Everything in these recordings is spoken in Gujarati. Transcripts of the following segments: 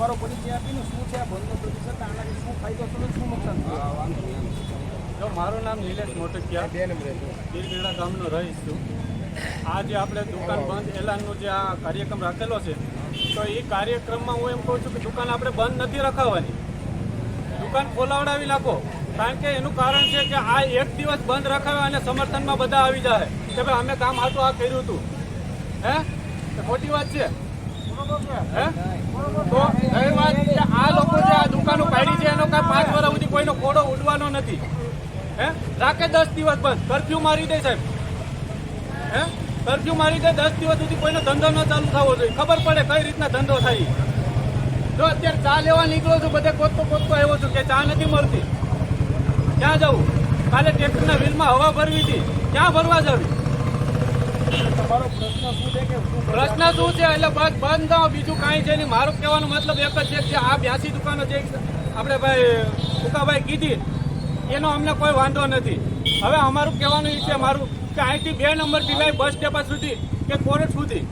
અમારો પરિચય આપીને શું છે આ બંધનો પ્રતિશત આનાથી શું ફાયદો થયો? શું નુકસાન જો મારું નામ નિલેશ મોટકિયા. બે ગામનો રહીશ છું. આ જે આપણે દુકાન બંધ એલાનનો જે આ કાર્યક્રમ રાખેલો છે તો એ કાર્યક્રમમાં હું એમ કહું છું કે દુકાન આપણે બંધ નથી રખાવવાની દુકાન ખોલાવડાવી નાખો. કારણ કે એનું કારણ છે કે આ એક દિવસ બંધ રખાવે અને સમર્થનમાં બધા આવી જાય. કે ભાઈ અમે કામ હાથું આ કર્યું હતું. હે? ખોટી વાત છે. મારી દે દસ દિવસ સુધી કોઈનો ધંધો ન ચાલુ થવો જોઈએ. ખબર પડે કઈ રીતના ધંધો થાય. જો અત્યારે ચા લેવા નીકળો છું, બધે કોતતો કોતતો આવ્યો છું કે ચા નથી મળતી. ક્યાં જવું કાલે ટ્રેક્ટરના વ્હીલમાં હવા ભરવી હતી. ક્યાં ભરવા જવી? પ્રશ્ન શું છે? એટલે બસ બંધ થાવ બીજું કાંઈ છે નહીં. મારું કહેવાનો મતલબ એક જ છે કે આ બ્યાસી દુકાનો જે આપણે ભાઈ ફૂકાભાઈ કીધી એનો અમને કોઈ વાંધો નથી. હવે અમારું કહેવાનું એ છે મારું કે અહીંથી બે નંબરથી લઈ બસ ડેપા સુધી કે કોર્ટ સુધી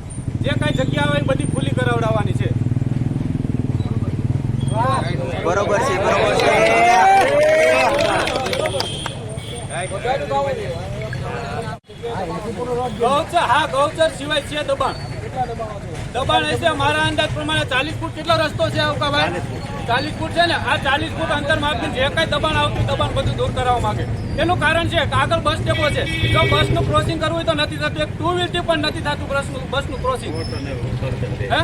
જે કાંઈ જગ્યા હોય એ બધી ખુલ્લી કરાવડાવવાની છે. બરોબર છે બરોબર છે. ગૌચર હા ગૌચર સિવાય છે દબાણ. દબાણ હશે મારા અંદાજ પ્રમાણે ચાલીસ ફૂટ કેટલો રસ્તો છે અવકાભાઈ? ચાલીસ ફૂટ. છે ને આ ચાલીસ ફૂટ અંતર માપી જે કઈ દબાણ આવતું દબાણ બધું દૂર કરાવવા માંગે. એનું કારણ છે કે આગળ બસ ડેપો છે. જો બસનું ક્રોસિંગ કરવું હોય તો નથી થતું. એક ટુ વ્હીલથી પણ નથી થતું બસનું બસનું ક્રોસિંગ હે?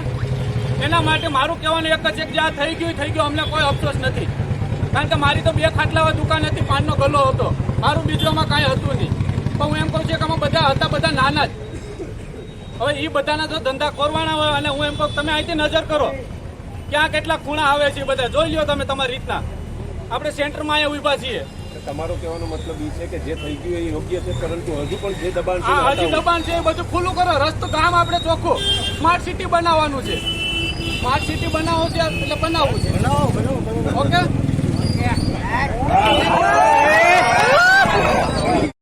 એના માટે મારું કહેવાનું એક જ છે કે જે આ થઈ ગયું થઈ ગયું અમને કોઈ અફસોસ નથી. કારણ કે મારી તો બે ખાટલા દુકાન હતી પાનનો ગલ્લો હતો. મારું બીજોમાં કાંઈ હતું નહીં. પણ હું એમ કહું છું કે અમે બધા હતા બધા નાના જ. હવે એ બધાના જો ધંધા ખોરવાના હોય અને હું એમ કહું તમે અહીંથી નજર કરો. ક્યાં કેટલા ખૂણા આવે છે બધા. જોઈ લ્યો તમે તમારી રીતના. આપણે સેન્ટરમાં અહીંયા ઊભા છીએ. તમારો કહેવાનો મતલબ એ છે કે જે થઈ ગયું એ યોગ્ય છે પરંતુ હજુ પણ જે દબાણ છે હજી દબાણ છે એ બધું ખુલ્લું કરો. રસ્તો ગામ આપણે ચોખ્ખું. સ્માર્ટ સિટી બનાવવાનું છે. સ્માર્ટ સિટી બનાવો છે એટલે બનાવવું છે. ઓકે